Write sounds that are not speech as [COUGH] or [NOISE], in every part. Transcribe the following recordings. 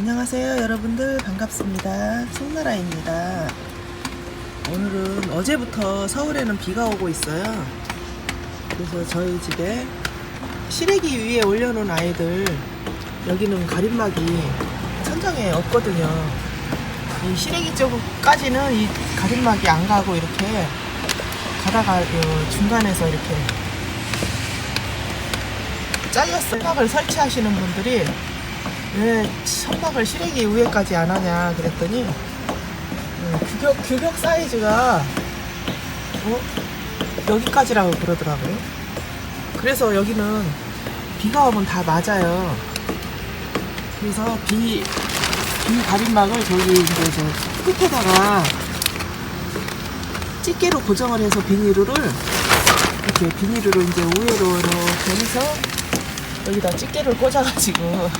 안녕하세요 여러분들. 반갑습니다. 송나라입니다. 오늘은 어제부터 서울에는 비가 오고 있어요. 그래서 저희 집에 시래기 위에 올려놓은 아이들 여기는 가림막이 천장에 없거든요. 이 시래기 쪽까지는 이 가림막이 안 가고 이렇게 가다가 요 중간에서 이렇게 잘렸어요. 천막을 설치하시는 분들이 왜 천막을 시래기 위에까지 안 하냐 그랬더니 음, 규격, 규격 사이즈가 어? 여기까지라고 그러더라고요 그래서 여기는 비가 오면 다 맞아요 그래서 비, 비 가림막을 저기 이제 저 끝에다가 집게로 고정을 해서 비닐을 이렇게 비닐을 이제 우회로 이렇게 해서 여기다 집게를 꽂아가지고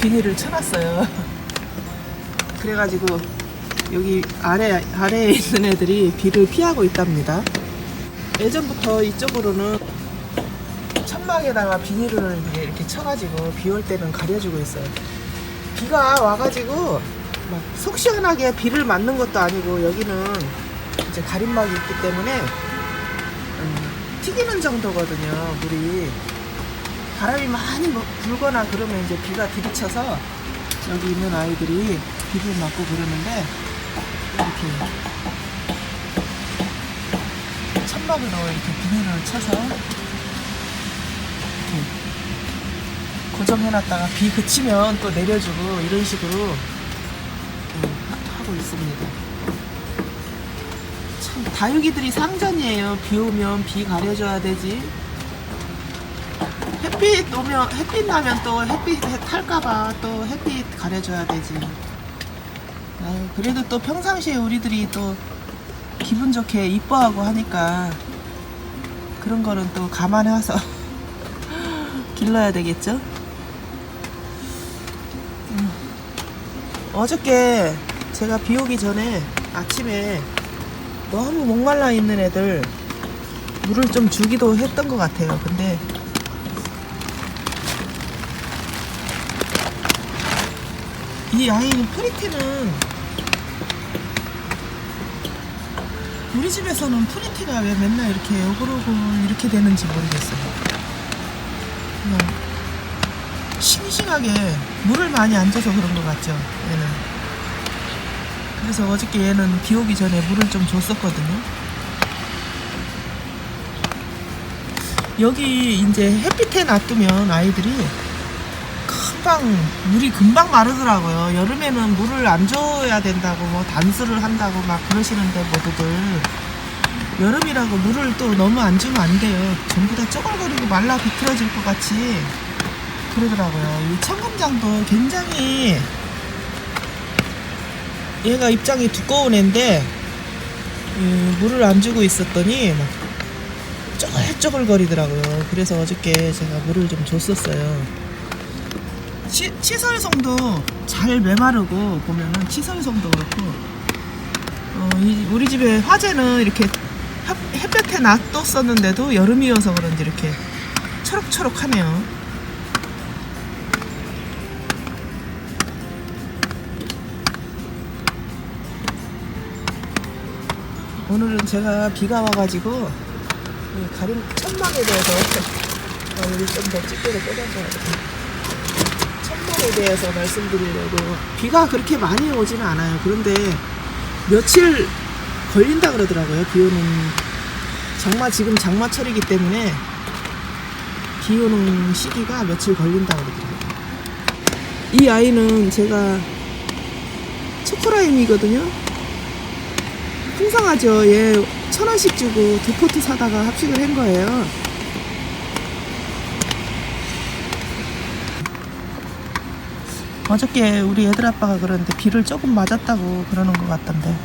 비닐을 쳐놨어요. 그래가지고 여기 아래 아래에 있는 애들이 비를 피하고 있답니다. 예전부터 이쪽으로는 천막에다가 비닐을 이렇게 쳐가지고 비 올 때는 가려주고 있어요. 비가 와가지고 막 속 시원하게 비를 맞는 것도 아니고 여기는 이제 가림막이 있기 때문에 음, 튀기는 정도거든요 물이 바람이 많이 뭐- 불거나 그러면 이제 비가 들이쳐서 여기 있는 아이들이 비를 맞고 그러는데 이렇게 천막으로 이렇게 비닐을 쳐서 이렇게 고정해놨다가 비 그치면 또 내려주고 이런 식으로 하고 있습니다. 참 다육이들이 상전이에요. 비 오면 비 가려줘야 되지. 햇빛 오면 햇빛 나면 또 햇빛 탈까봐 또 햇빛 가려줘야 되지. 아유, 그래도 또 평상시에 우리들이 또 기분 좋게 이뻐하고 하니까 그런 거는 또 감안해 와서 [LAUGHS] 길러야 되겠죠? 음. 어저께 제가 비 오기 전에 아침에 너무 목말라 있는 애들 물을 좀 주기도 했던 것 같아요. 근데 이 아이는 프리티는 우리 집에서는 프리티가 왜 맨날 이렇게 오글오글 이렇게 되는지 모르겠어요. 그냥 싱싱하게 물을 많이 안 줘서 그런 것 같죠. 얘는. 그래서 어저께 얘는 비 오기 전에 물을 좀 줬었거든요. 여기 이제 햇빛에 놔두면 아이들이 금방 물이 금방 마르더라고요. 여름에는 물을 안 줘야 된다고 뭐 단수를 한다고 막 그러시는데 모두들 여름이라고 물을 또 너무 안 주면 안 돼요. 전부 다 쪼글거리고 말라 비틀어질 것 같이 그러더라고요. 이 청금장도 굉장히 얘가 입장이 두꺼운 애인데 음, 물을 안 주고 있었더니 막 쪼글쪼글거리더라고요. 그래서 어저께 제가 물을 좀 줬었어요. 치, 치설송도 잘 메마르고 보면은 치설송도 그렇고 어, 이, 우리 집에 화재는 이렇게 햇- 햇볕에 놔뒀었는데도 여름이어서 그런지 이렇게 초록초록하네요. 오늘은 제가 비가 와가지고 이 가림 천막에 대해서 [LAUGHS] 어, 여기 좀더 찌개를 꽂아줘야 돼. 천막에 대해서 말씀드리려고 비가 그렇게 많이 오지는 않아요. 그런데 며칠 걸린다 그러더라고요. 비 오는 장마 지금 장마철이기 때문에 비 오는 시기가 며칠 걸린다 그러더라고요. 이 아이는 제가 초코라임이거든요. 풍성하죠. 얘 천 원씩 주고 두 포트 사다가 합식을 한 거예요. 어저께 우리 애들 아빠가 그러는데 비를 조금 맞았다고 그러는 것 같던데.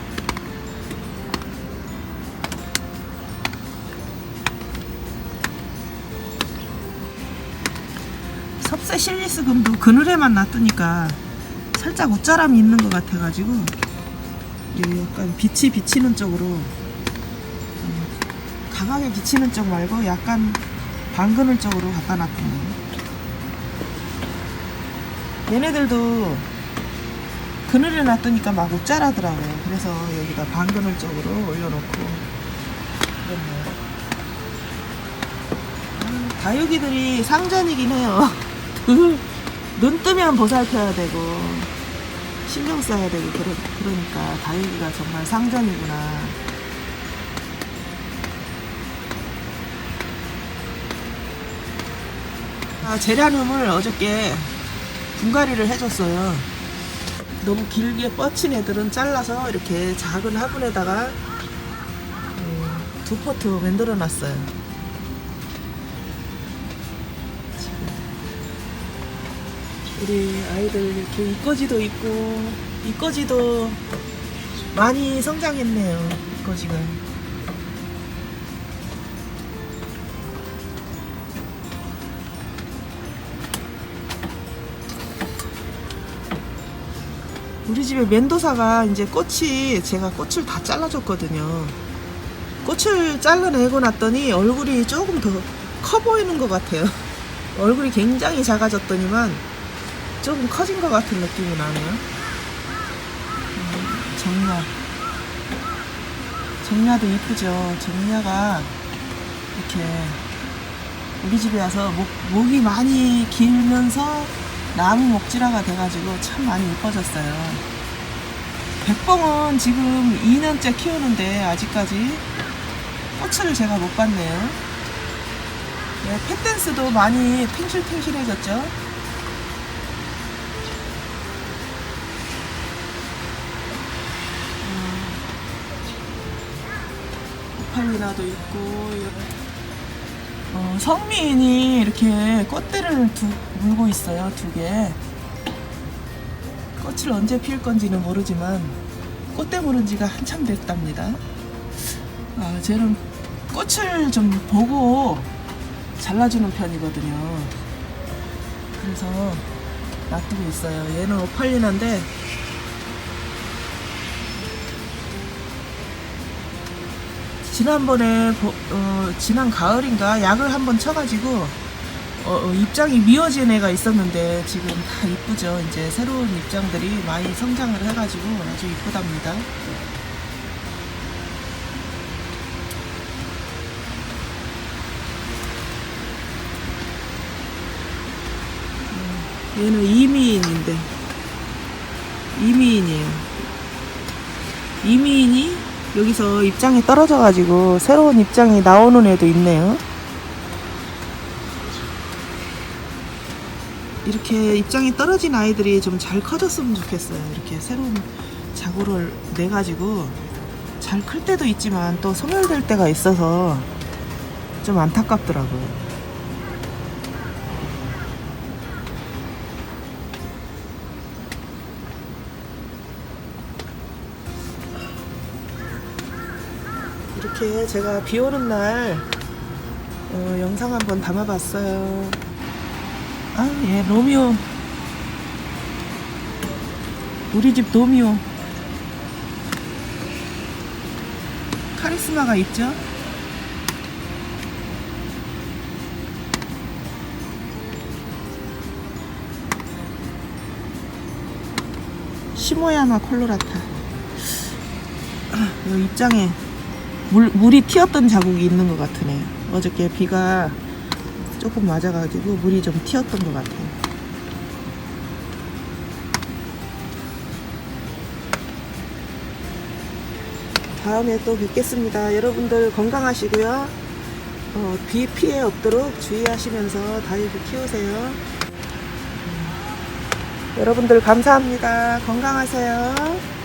섭세 실리스금도 그늘에만 놔두니까 살짝 웃자람이 있는 것 같아가지고 이 약간 빛이 비치는 쪽으로 음, 강하게 비치는 쪽 말고 약간 방그늘 쪽으로 갖다 놨거든요. 얘네들도 그늘에 놔두니까 막 웃자라더라고요. 그래서 여기다 반그늘 쪽으로 올려놓고 그랬네요. 아, 다육이들이 상전이긴 해요. [LAUGHS] 눈 뜨면 보살펴야 되고 신경 써야 되고 그러, 그러니까 다육이가 정말 상전이구나. 아, 제라늄을 어저께 분갈이를 해줬어요. 너무 길게 뻗친 애들은 잘라서 이렇게 작은 화분에다가 음, 두 포트 만들어 놨어요. 우리 아이들 이렇게 이꺼지도 있고 이꺼지도 많이 성장했네요. 이꺼지가. 우리 집에 멘도사가 이제 꽃이 제가 꽃을 다 잘라줬거든요. 꽃을 잘라내고 났더니 얼굴이 조금 더 커 보이는 것 같아요. [LAUGHS] 얼굴이 굉장히 작아졌더니만 조금 커진 것 같은 느낌이 나네요. 음, 정야. 정야도 이쁘죠. 정야가 이렇게 우리 집에 와서 목, 목이 많이 길면서 나무 목질화가 돼가지고 참 많이 이뻐졌어요. 백봉은 지금 2년째 키우는데 아직까지 꽃을 제가 못 봤네요. 네, 펫댄스도 많이 탱실탱실해졌죠. 오팔리나도 있고 어, 성미인이 이렇게 꽃대를 두, 물고 있어요 두 개. 꽃을 언제 필 건지는 모르지만 꽃대 물은 지가 한참 됐답니다. 아, 쟤는 꽃을 좀 보고 잘라주는 편이거든요. 그래서 놔두고 있어요. 얘는 오팔리나인데 지난번에 보- 어, 지난 가을인가 약을 한번 쳐가지고 어, 어, 입장이 미어진 애가 있었는데 지금 다 이쁘죠. 이제 새로운 입장들이 많이 성장을 해가지고 아주 이쁘답니다. 음, 얘는 이미인인데 이미인이에요. 이미인이 여기서 입장이 떨어져가지고 새로운 입장이 나오는 애도 있네요. 이렇게 입장이 떨어진 아이들이 좀 잘 커졌으면 좋겠어요. 이렇게 새로운 자구를 내가지고 잘 클 때도 있지만 또 소멸될 때가 있어서 좀 안타깝더라고요. 이렇게 제가 비 오는 날 어, 영상 한번 담아봤어요. 아, 예, 로미오. 우리 집 로미오. 카리스마가 있죠? 시모야마 콜로라타. 아, 이 입장에 물, 물이 튀었던 자국이 있는 것 같으네요. 어저께 비가 조금 맞아가지고 물이 좀 튀었던 것 같아요. 다음에 또 뵙겠습니다. 여러분들 건강하시고요. 어, 비 피해 없도록 주의하시면서 다육이 키우세요. 음. 여러분들 감사합니다. 건강하세요.